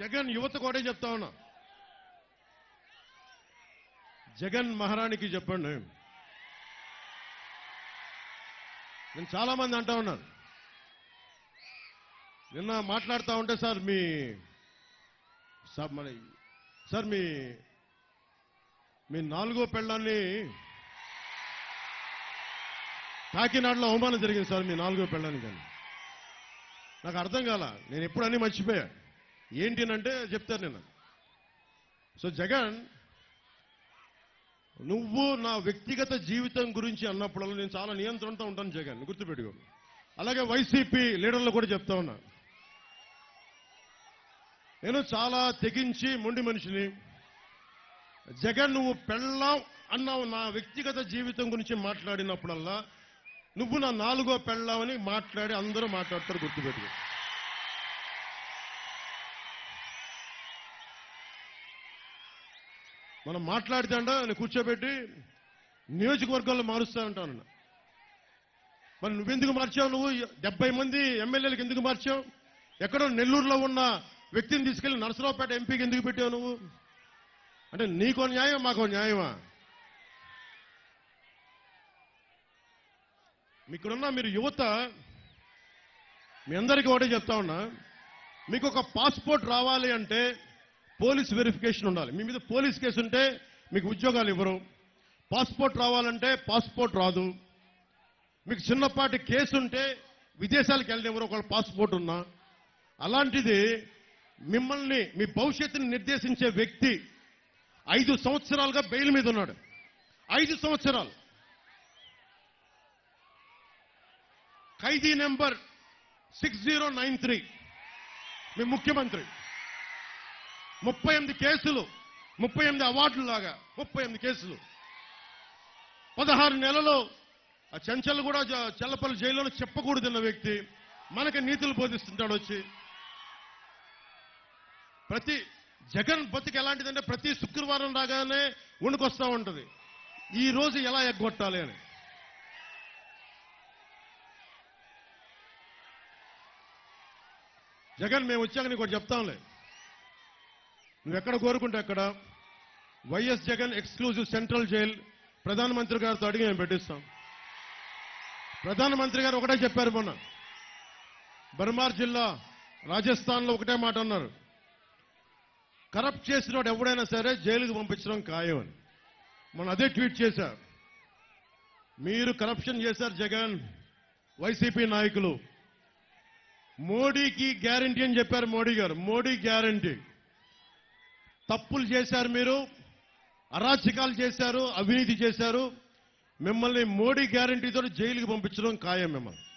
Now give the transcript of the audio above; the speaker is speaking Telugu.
జగన్ యువత కూడా చెప్తా ఉన్నా. జగన్ మహారాణికి చెప్పండి. నేను చాలా మంది అంటా ఉన్నాను. నిన్న మాట్లాడుతూ ఉంటే సార్ మీ సార్ మరి సార్ మీ మీ నాలుగో పెళ్ళాన్ని కాకినాడలో అవమానం జరిగింది సార్ మీ నాలుగో పెళ్ళానికి కానీ నాకు అర్థం కాల నేను ఎప్పుడన్నీ మర్చిపోయా. ఏంటి అంటే చెప్తాను నేను. సో జగన్ నువ్వు నా వ్యక్తిగత జీవితం గురించి అన్నప్పుడల్లా నేను చాలా నియంత్రణతో ఉంటాను జగన్ గుర్తుపెట్టుకో. అలాగే వైసీపీ లీడర్లు కూడా చెప్తా ఉన్నా. నేను చాలా తెగించి మొండి మనిషిని. జగన్ నువ్వు పెళ్ళాం అన్నావు నా వ్యక్తిగత జీవితం గురించి మాట్లాడినప్పుడల్లా నువ్వు నా నాలుగో పెళ్ళామని మాట్లాడి అందరూ మాట్లాడతారు గుర్తుపెట్టుకో. మనం మాట్లాడితే నేను కూర్చోబెట్టి నియోజకవర్గాల్లో మారుస్తానంటాను మరి నువ్వెందుకు మార్చావు నువ్వు? డెబ్బై మంది ఎమ్మెల్యేలకు ఎందుకు మార్చావు? ఎక్కడో నెల్లూరులో ఉన్న వ్యక్తిని తీసుకెళ్ళి నరసరావుపేట ఎంపీకి ఎందుకు పెట్టావు నువ్వు? అంటే నీకో న్యాయం మాకో న్యాయమా? మీకున్న మీరు యువత మీ అందరికీ ఒకటే చెప్తా ఉన్నా. మీకు ఒక పాస్పోర్ట్ రావాలి అంటే పోలీస్ వెరిఫికేషన్ ఉండాలి. మీ మీద పోలీస్ కేసు ఉంటే మీకు ఉద్యోగాలు ఇవ్వరు. పాస్పోర్ట్ రావాలంటే పాస్పోర్ట్ రాదు. మీకు చిన్నపాటి కేసు ఉంటే విదేశాలకు వెళ్ళనివ్వరు ఒకళ్ళు పాస్పోర్ట్ ఉన్నా. అలాంటిది మిమ్మల్ని మీ భవిష్యత్తుని నిర్దేశించే వ్యక్తి ఐదు సంవత్సరాలుగా బెయిల్ మీద ఉన్నాడు. ఐదు సంవత్సరాలు. ఖైదీ number six zero nine three. మీ ముఖ్యమంత్రి. ముప్పై ఎనిమిది కేసులు ముప్పై ఎనిమిది అవార్డులు లాగా ముప్పై ఎనిమిది కేసులు. పదహారు నెలలు ఆ చెంచల్ కూడా చెల్లపల్లి జైల్లో చెప్పకూడదన్న వ్యక్తి మనకి నీతులు బోధిస్తుంటాడు వచ్చి. ప్రతి జగన్ బతికి ఎలాంటిదంటే ప్రతి శుక్రవారం రాగానే వణుకొస్తూ ఉంటుంది. ఈ రోజు ఎలా ఎగ్గొట్టాలి అని. జగన్ మేము వచ్చాక నీకు ఒకటి చెప్తాంలే. నువ్వు ఎక్కడ? కోరుకుంటే అక్కడ YS Jagan exclusive central jail ప్రధానమంత్రి గారితో అడిగి మేము పెట్టిస్తాం. ప్రధానమంత్రి గారు ఒకటే చెప్పారు మొన్న. బర్మార్ జిల్లా రాజస్థాన్లో ఒకటే మాట అన్నారు. కరప్ట్ చేసినోడు ఎవడైనా సరే జైలుకు పంపించడం ఖాయం అని మొన్న అదే ట్వీట్ చేశారు. మీరు కరప్షన్ చేశారు జగన్ వైసీపీ నాయకులు. మోడీకి గ్యారంటీ అని చెప్పారు మోడీ గారు. మోడీ గ్యారంటీ తప్పులు చేశారు మీరు అరాచకాలు చేశారు అవినీతి చేశారు. మిమ్మల్ని మోడీ గ్యారంటీతో జైలుకి పంపించడం ఖాయం మిమ్మల్ని.